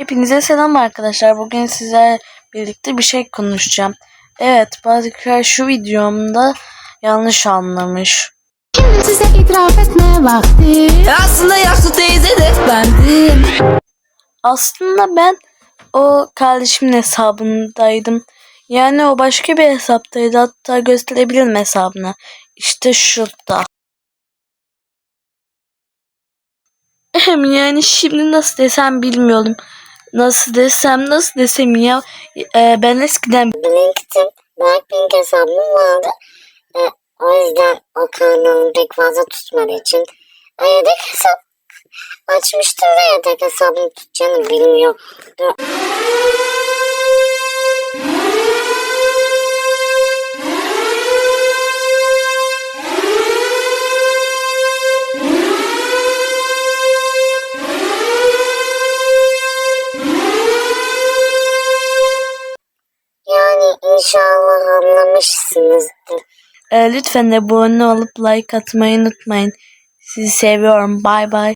Hepinize selam arkadaşlar. Bugün sizlerle birlikte bir şey konuşacağım. Evet, bazı kişiler şu videomda yanlış anlamış. Şimdi size itiraf etme vakti Aslında yaşlı teyze de Bendim Aslında ben o kardeşimin hesabındaydım. Yani o başka bir hesaptaydı. Hatta gösterebilirim hesabını. İşte şurada. Hem yani şimdi nasıl desem bilmiyorum. Nasıl desem nasıl desem ya. Ee, ben eskiden Blink'tim. Blackpink hesabım vardı. E, o yüzden o kanalı pek fazla tutmadığı için e, yedek hesap açmıştım ve yedek hesabını tutacağını bilmiyordu. İnşallah anlamışsınızdır. Ee, lütfen abone olup like atmayı unutmayın. Sizi seviyorum. Bay bay.